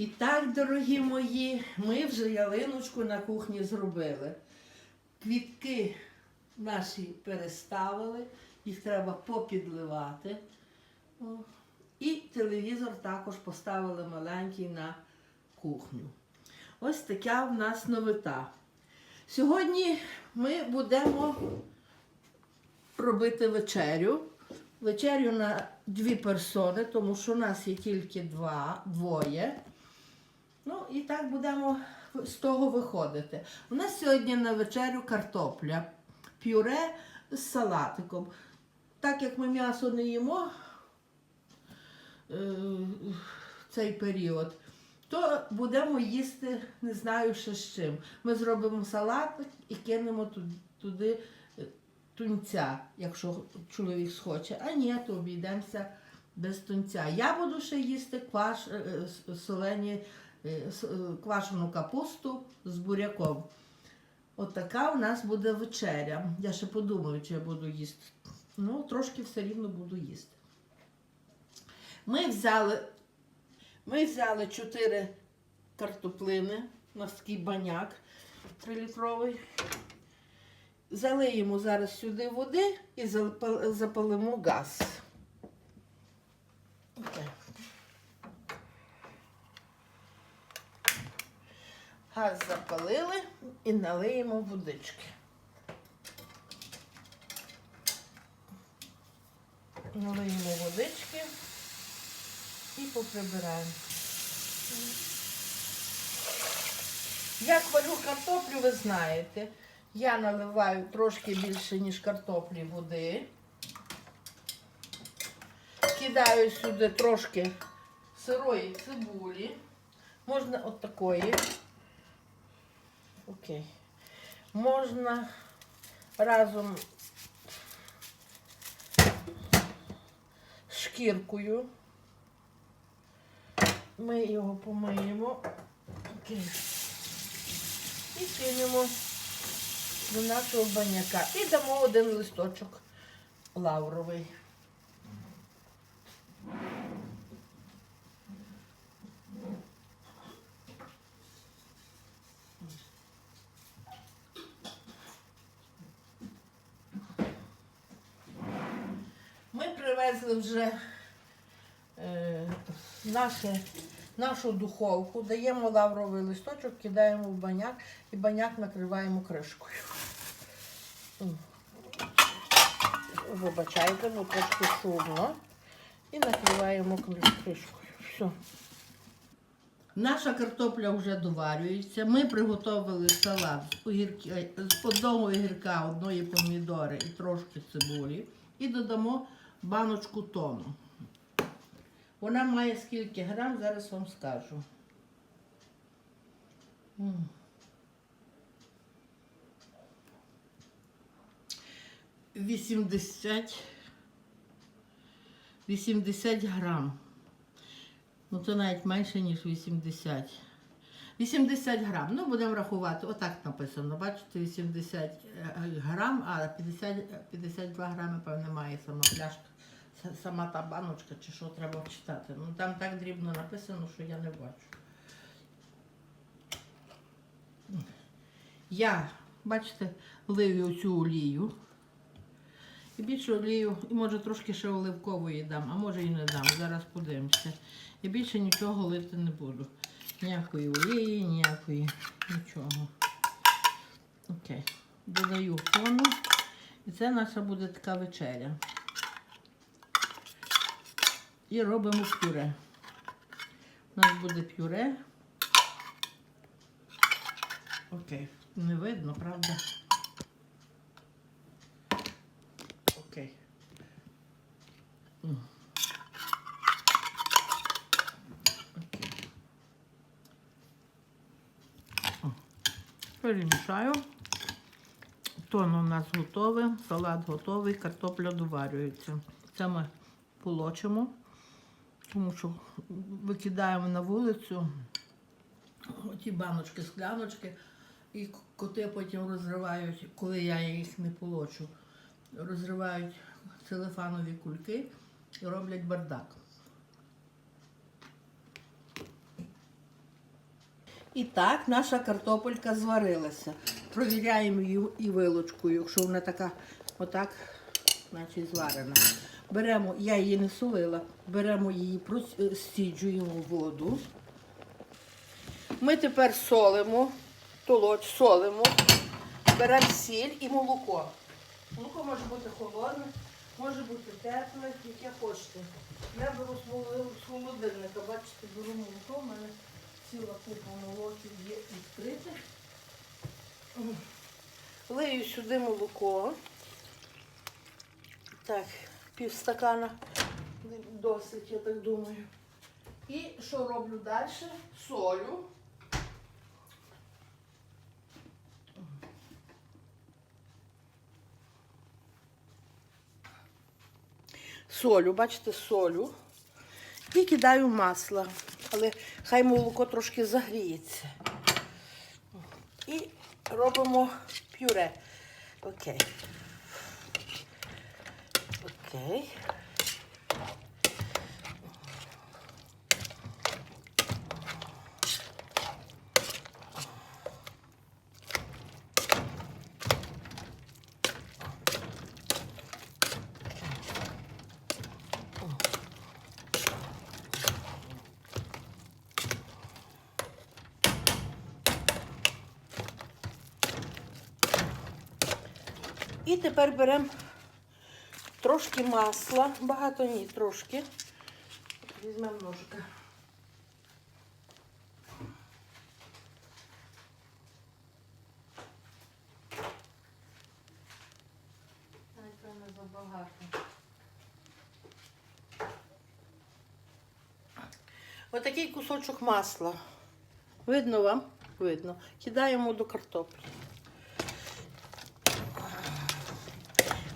І так, дорогі мої, ми вже ялиночку на кухні зробили. Квітки наші переставили, їх треба попідливати. І телевізор також поставили маленький на кухню. Ось така в нас новита. Сьогодні ми будемо робити вечерю. Вечерю на дві персони, тому що у нас є тільки два, двоє. Ну і так будемо з того виходити. У нас сьогодні на вечерю картопля, пюре з салатиком. Так як ми м'ясо не їмо е, цей період, то будемо їсти, не знаю ще з чим. Ми зробимо салатик і кинемо туди е, тунця, якщо чоловік схоче. А ні, то обійдемося без тунця. Я буду ще їсти кваш, е, солені, квашену капусту з буряком. От така у нас буде вечеря. Я ще подумаю, чи я буду їсти. Ну, трошки все рівно буду їсти. Ми взяли, ми взяли 4 картоплини, такий баняк 3-літровий. Залиємо зараз сюди води і запалимо газ. Окей. Газ запалили і налиємо водички. Налиємо водички і поприбираємо. Як варю картоплю, ви знаєте. Я наливаю трошки більше, ніж картоплі води. Кидаю сюди трошки сирої цибулі. Можна от такої. Окей. Можна разом з шкіркою. Ми його помиємо. Окей. І кинемо до нашого баняка. І дамо один листочок лавровий. Ми привезли вже е, наше, нашу духовку, даємо лавровий листочок, кидаємо в баняк і баняк накриваємо кришкою. Вибачайте, бо трошки шумно. І накриваємо кришкою. Все. Наша картопля вже доварюється. Ми приготували салат з, огірки, з одного огірка, одної помідори і трошки цибулі. І додамо баночку тону. Вона має скільки грам, зараз вам скажу. М. Вісімдесят. 80 грам. Ну, це навіть менше, ніж 80. 80 грам. Ну, будемо рахувати. Отак написано. Бачите, 80 грам, а 50, 52 грами, певне, має сама пляшка. С- Сама та баночка, чи що треба читати. Ну там так дрібно написано, що я не бачу. Я, бачите, лию цю олію. І більше олію, і може трошки ще оливкової дам, а може і не дам. Зараз подивимося. І більше нічого лити не буду. Ніякої олії, ніякої нічого. Окей. Додаю тону. І це наша буде така вечеря. І робимо пюре. У нас буде пюре. Окей. Не видно, правда? Окей. Окей. Перемішаю. Тоно у нас готове, салат готовий, картопля доварюється. Це ми полочимо, тому що викидаємо на вулицю ті баночки, скляночки, і коти потім розривають, коли я їх не полочу, розривають целефанові кульки і роблять бардак. І так наша картопелька зварилася. Провіряємо її і вилочкою, якщо вона така, отак, значить зварена. Беремо, я її не солила, беремо її, прос- стіджуємо воду. Ми тепер солимо, толоч, солимо, беремо сіль і молоко. Молоко може бути холодне, може бути тепле, яке хочете. Я беру з холодильника, бачите, беру молоко, в мене ціла купа молоків є відкрите. Лию сюди молоко. Так, пів стакана досить, я так думаю. І що роблю далі? Солю. Солю, бачите, солю. І кидаю масло. Але хай молоко трошки загріється. І робимо пюре. Окей. Окей. І тепер беремо трошки масла, багато ні, трошки. Візьмемо ножика. Отакий кусочок масла. Видно вам? Видно. Кидаємо до картоплі.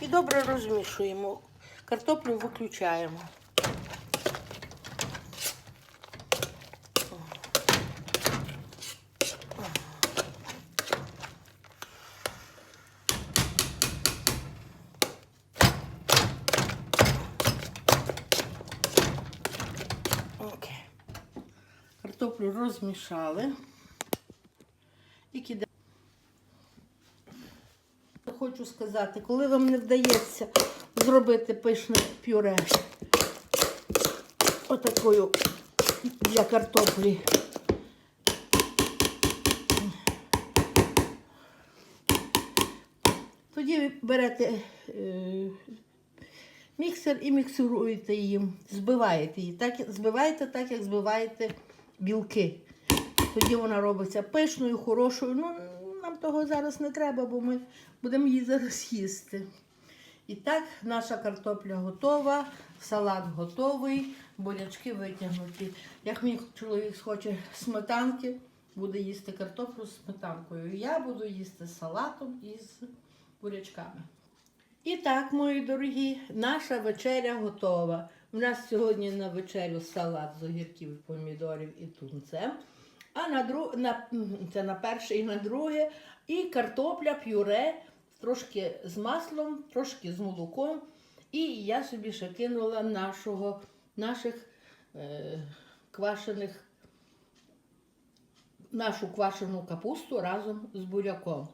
І добре розмішуємо. Картоплю виключаємо. Окей. Картоплю розмішали. Хочу сказати, коли вам не вдається зробити пишне пюре отакою для картоплі. Тоді ви берете е, міксер і міксуруєте її, збиваєте її. Так, збиваєте так, як збиваєте білки. Тоді вона робиться пишною, хорошою. Ну, того зараз не треба, бо ми будемо її зараз їсти. І так, наша картопля готова, салат готовий, бурячки витягнуті. Як мій чоловік хоче сметанки, буде їсти картоплю з сметанкою. Я буду їсти салатом і з бурячками. І так, мої дорогі, наша вечеря готова. У нас сьогодні на вечерю салат з огірків, помідорів і тунцем. А на дру... на... це на перше і на друге. І картопля, пюре, трошки з маслом, трошки з молоком. І я собі ще кинула нашого, наших е... квашених, нашу квашену капусту разом з буряком.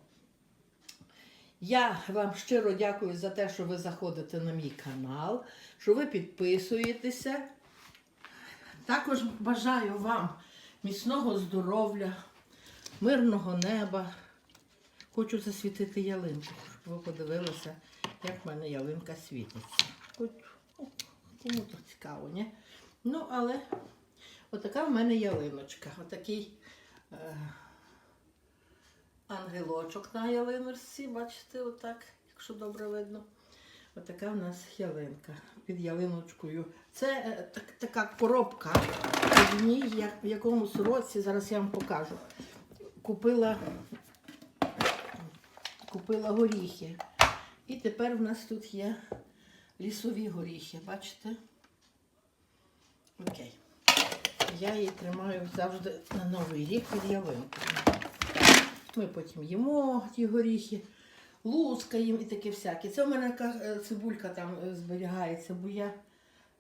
Я вам щиро дякую за те, що ви заходите на мій канал, що ви підписуєтеся. Також бажаю вам міцного здоров'я, мирного неба. Хочу засвітити ялинку, щоб ви подивилися, як в мене ялинка світиться. Хоч ну, кому то цікаво, ні? Ну, але отака в мене ялиночка. Отакий е, ангелочок на ялиночці, бачите, отак, якщо добре видно. Отака в нас ялинка під ялиночкою. Це е, так, така коробка. В ній я в якомусь році, зараз я вам покажу. Купила, купила горіхи. І тепер в нас тут є лісові горіхи, бачите? Окей. Я її тримаю завжди на Новий рік під ялинкою. Ми потім їмо ті горіхи, лускаємо і таке всяке. Це в мене е, цибулька там е, зберігається, бо я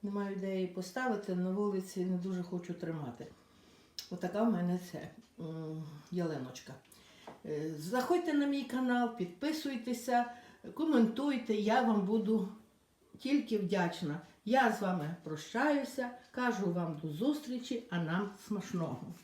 не маю де її поставити на вулиці, не дуже хочу тримати. Отака в мене це ялиночка. Е, Заходьте на мій канал, підписуйтеся, коментуйте, я вам буду тільки вдячна. Я з вами прощаюся, кажу вам до зустрічі, а нам смачного.